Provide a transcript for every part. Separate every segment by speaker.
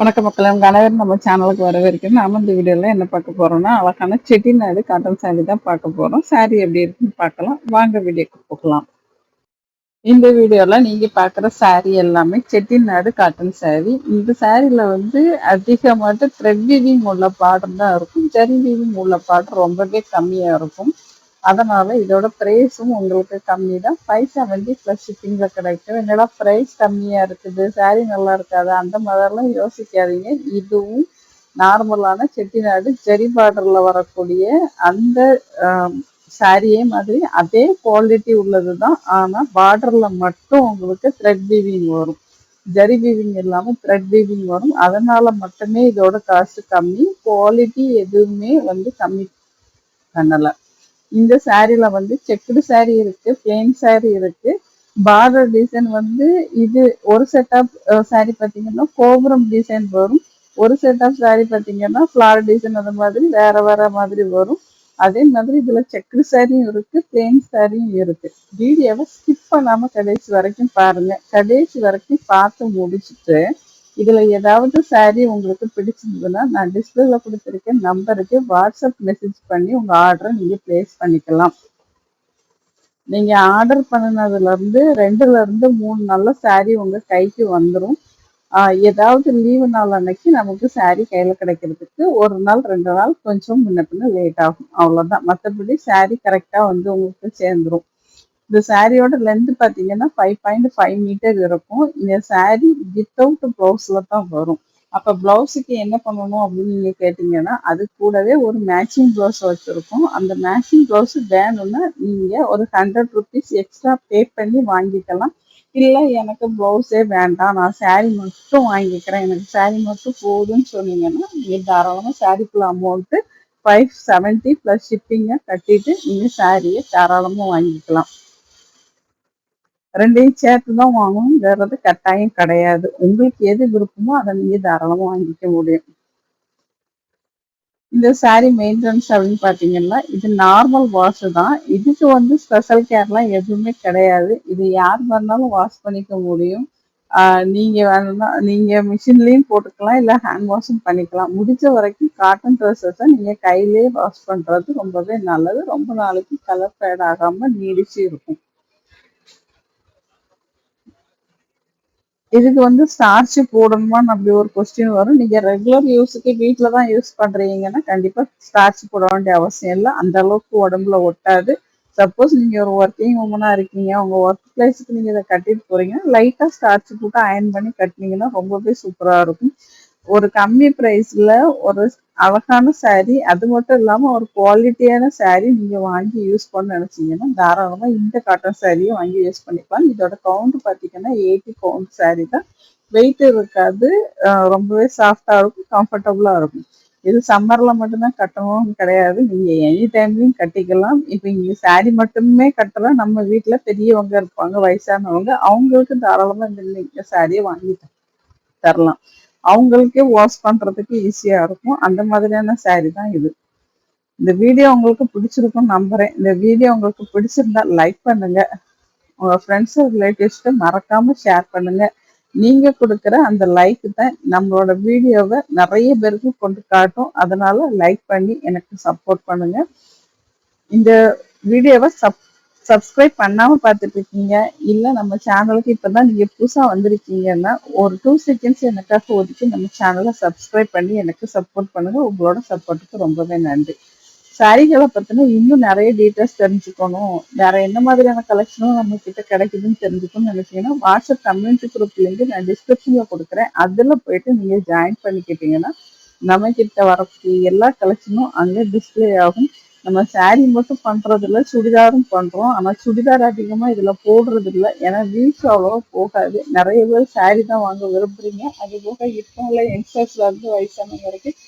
Speaker 1: வணக்க மக்கள் உங்க அனைவரும் நம்ம சேனலுக்கு வரவேற்கிறோம் நாம இந்த வீடியோல என்ன பார்க்க போறோம்னா அழகான செட்டிநாடு காட்டன் சாரி தான் பார்க்க போறோம். சாரி எப்படி இருக்குன்னு பார்க்கலாம். வாங்க வீடியோக்கு போகலாம். இந்த வீடியோல நீங்க பார்க்குற சாரி எல்லாமே செட்டிநாடு காட்டன் சாரி இந்த சாரில வந்து அதிகமாக த்ரெட் வீவிங் உள்ள பாடம் தான் இருக்கும். ஜரி வீவிங் உள்ள பாடம் ரொம்பவே கம்மியா இருக்கும். அதனால இதோட ப்ரைஸும் உங்களுக்கு கம்மி தான். ஃபைவ் செவன்ட்டி ப்ளஸ் ஷிப்பிங்கில் கிடைக்கும். என்னடா ப்ரைஸ் கம்மியாக இருக்குது? சாரீ நல்லா இருக்காது? அந்த மாதிரிலாம் யோசிக்காதீங்க. இதுவும் நார்மலான செட்டிநாடு ஜெரி பார்டரில் வரக்கூடிய அந்த சாரியே மாதிரி அதே குவாலிட்டி உள்ளது தான். ஆனால் பார்டரில் மட்டும் உங்களுக்கு த்ரெட் வீவிங் வரும். ஜரி வீவிங் இல்லாமல் த்ரெட் வீவிங் வரும். அதனால மட்டுமே இதோட காசு கம்மி. குவாலிட்டி எதுவுமே வந்து கம்மி பண்ணலை. இந்த சாரீல வந்து செக்குடு சாரீ இருக்கு பிளெயின் சாரி இருக்கு. பார்டர் டிசைன் வந்து இது ஒரு செட் ஆஃப் சாரி பார்த்தீங்கன்னா கோபுரம் டிசைன் வரும். ஒரு செட் ஆஃப் சாரி பார்த்தீங்கன்னா ஃப்ளார் டிசைன் அந்த மாதிரி வேற வேற மாதிரி வரும். அதே மாதிரி இதுல செக்குடு சாரியும் இருக்கு பிளெயின் சாரியும் இருக்கு. வீடியோவை ஸ்கிப் பண்ணாம கடைசி வரைக்கும் பாருங்க. கடைசி வரைக்கும் பார்த்து முடிச்சுட்டு இதுல ஏதாவது சாரீ உங்களுக்கு பிடிச்சிருந்ததுன்னா நான் டிஸ்பிளேல கொடுத்துருக்க நம்பருக்கு வாட்ஸ்அப் மெசேஜ் பண்ணி உங்க ஆர்டரை நீங்க பிளேஸ் பண்ணிக்கலாம். நீங்க ஆர்டர் பண்ணினதுல இருந்து ரெண்டுல இருந்து மூணு நாள்ல சாரீ உங்க கைக்கு வந்துடும் ஏதாவது லீவு நாள் அன்னைக்கு நமக்கு சாரீ கையில கிடைக்கிறதுக்கு ஒரு நாள் ரெண்டு நாள் கொஞ்சம் முன்ன பின்ன லேட் ஆகும். அவ்வளோதான் மற்றபடி சாரீ கரெக்டாக வந்து உங்களுக்கு சேர்ந்துரும். இந்த சாரியோட லென்த் பார்த்தீங்கன்னா ஃபைவ் பாயிண்ட் ஃபைவ் மீட்டர் இருக்கும். இந்த சாரி வித்தவுட் ப்ளவுஸில் தான் வரும். அப்போ ப்ளவுஸுக்கு என்ன பண்ணணும் அப்படின்னு நீங்கள் கேட்டிங்கன்னா அது கூடவே ஒரு மேட்சிங் ப்ளவுஸ் வச்சுருக்கோம். அந்த மேட்சிங் ப்ளவுஸ் வேணும்னா நீங்கள் ஒரு ஹண்ட்ரட் ருபீஸ் எக்ஸ்ட்ரா பே பண்ணி வாங்கிக்கலாம். இல்லை எனக்கு ப்ளவுஸே வேண்டாம். நான் சாரி மட்டும் வாங்கிக்கிறேன். எனக்கு சாரி மட்டும் போதும்னு சொன்னீங்கன்னா நீங்கள் தாராளமாக சாரிக்குள்ள அமௌண்ட்டு ஃபைவ் செவன்ட்டி ப்ளஸ் ஷிப்பிங்கை கட்டிட்டு நீங்கள் சாரியை தாராளமாக வாங்கிக்கலாம். ரெண்டையும் சேர்த்து தான் வாங்கணுங்கிறது கட்டாயம் கிடையாது. உங்களுக்கு எது விருப்பமோ அதை நீங்கள் தாராளமாக வாங்கிக்க முடியும். இந்த சாரி மெயின்டெனன்ஸ் அப்படின்னு பார்த்தீங்கன்னா இது நார்மல் வாஷ் தான். இதுக்கு வந்து ஸ்பெஷல் கேர்லாம் எதுவுமே கிடையாது. இது யார் வேணாலும் வாஷ் பண்ணிக்க முடியும். நீங்கள் வேணும்னா நீங்க மிஷின்லேயும் போட்டுக்கலாம் இல்லை ஹேண்ட் வாஷும் பண்ணிக்கலாம். முடிஞ்ச வரைக்கும் காட்டன் ட்ரெஸ்ஸஸை நீங்கள் கையிலேயே வாஷ் பண்ணுறது ரொம்பவே நல்லது. ரொம்ப நாளைக்கு கலர் ஃபேட் ஆகாமல் நீடிச்சு இருக்கும். இதுக்கு வந்து ஸ்டார்ச் போடணுமான்னு அப்படி ஒரு கொஸ்டின் வரும். நீங்க ரெகுலர் யூஸுக்கு வீட்டில் தான் யூஸ் பண்றீங்கன்னா கண்டிப்பா ஸ்டார்ச் போட வேண்டிய அவசியம் இல்லை. அந்த அளவுக்கு உடம்புல ஒட்டாது. சப்போஸ் நீங்க ஒரு ஒர்க்கிங் உமனா இருக்கீங்க. உங்க ஒர்க் பிளேஸுக்கு நீங்க இதை கட்டிட்டு போறீங்கன்னா லைட்டா ஸ்டார்ச் போட்டு அயன் பண்ணி கட்டினீங்கன்னா ரொம்பவே சூப்பரா இருக்கும். ஒரு கம்மி ப்ரைஸில் ஒரு அழகான சாரீ அது மட்டும் இல்லாமல் ஒரு குவாலிட்டியான சாரீ நீங்கள் வாங்கி யூஸ் பண்ண நினச்சிங்கன்னா தாராளமாக இந்த காட்டன் சாரியை வாங்கி யூஸ் பண்ணிக்கலாம். இதோட கவுண்ட் பார்த்தீங்கன்னா எயிட்டி கவுண்ட் சாரீ தான். வெயிட் இருக்காது. ரொம்பவே சாஃப்டாக இருக்கும் கம்ஃபர்டபுளாக இருக்கும். இது சம்மரில் மட்டும்தான் கட்டணும் கிடையாது. நீங்கள் எனி டைம்லையும் கட்டிக்கலாம். இப்போ இங்கே சாரீ மட்டுமே கட்டலாம் நம்ம வீட்டில் பெரியவங்க இருப்பாங்க வயசானவங்க அவங்களுக்கு தாராளமாக இந்த சாரியை வாங்கி தரலாம். அவங்களுக்கே வாஷ் பண்ணுறதுக்கு ஈஸியாக இருக்கும். அந்த மாதிரியான சாரீ தான் இது. இந்த வீடியோ உங்களுக்கு பிடிச்சிருக்கும் நம்புகிறேன் இந்த வீடியோ உங்களுக்கு பிடிச்சிருந்தா லைக் பண்ணுங்க. உங்கள் ஃப்ரெண்ட்ஸு ரிலேட்டிவ்ஸ்ட்டு மறக்காமல் ஷேர் பண்ணுங்க. நீங்கள் கொடுக்குற அந்த லைக்கு தான் நம்மளோட வீடியோவை நிறைய பேருக்கு கொண்டு காட்டும். அதனால லைக் பண்ணி எனக்கு சப்போர்ட் பண்ணுங்க. இந்த வீடியோவை சப் சப்ஸ்கிரைப் பண்ணாம பார்த்துட்டு இருக்கீங்க இல்ல நம்ம சேனலுக்கு இப்பதான் நீங்க புதுசா வந்திருக்கீங்கன்னா ஒரு டூ செகண்ட்ஸ் எனக்காக ஒதுக்கி நம்ம சேனலை சப்ஸ்கிரைப் பண்ணி எனக்கு சப்போர்ட் பண்ணுங்க. உங்களோட சப்போர்ட்டுக்கு ரொம்பவே நன்றி. சாரிகளை பத்தின இன்னும் நிறைய டீட்டெயில்ஸ் தெரிஞ்சுக்கணும். வேற என்ன மாதிரியான கலெக்ஷனும் நம்ம கிட்ட கிடைக்குதுன்னு தெரிஞ்சுக்கணும்னு நினைச்சீங்கன்னா வாட்ஸ்அப் கம்யூனிட்டி குரூப் லிங்க் நான் டிஸ்கிரிப்ஷன்ல கொடுக்குறேன். அதுல போயிட்டு நீங்க ஜாயின் பண்ணிக்கிட்டீங்கன்னா நம்ம கிட்ட வரக்கூடிய எல்லா கலெக்ஷனும் அங்கே டிஸ்பிளே ஆகும். நம்ம சாரி மட்டும் பண்றது இல்ல சுடிதாரும் பண்றோம். ஆனா சுடிதார் அதிகமா இதுல போடுறது ஏன்னா வீழ்ச்சி அவ்வளோவா போகாது. நிறைய பேர் சாரி தான் வாங்க விரும்புறீங்க. அது போக இப்போ உள்ள யங்ஸ்டர்ஸ்ல இருந்து வயசானவங்க வரைக்கும்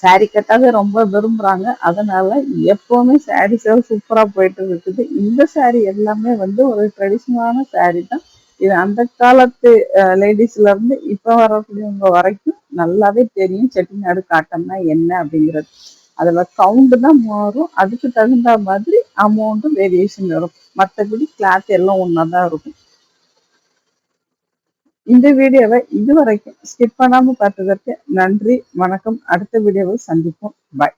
Speaker 1: சாரி கட்டாக ரொம்ப விரும்புறாங்க. அதனால எப்பவுமே சாரி சேல் சூப்பரா போயிட்டு இருக்குது இந்த சாரி எல்லாமே வந்து ஒரு ட்ரெடிஷ்னலான சாரி தான். இது அந்த காலத்து லேடிஸ்ல இருந்து இப்ப வரக்கூடியவங்க வரைக்கும் நல்லாவே தெரியும். செட்டிநாடு காட்டம்னா என்ன அப்படிங்கிறது. அதில் கவுண்ட் தான் மாறும். அதுக்கு தகுந்த மாதிரி அமௌண்ட்டும் வேரியேஷன் வரும். மற்றபடி கிளாத் எல்லாம் ஒன்றா தான் இருக்கும். இந்த வீடியோவை இதுவரைக்கும் ஸ்கிப் பண்ணாமல் பார்த்ததற்கு நன்றி. வணக்கம். அடுத்த வீடியோவை சந்திப்போம். பாய்